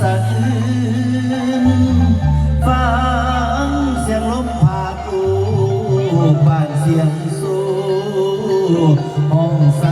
สะอื้นฟังเสียงลมพากูบ้านเสียงสู้ห้องสะ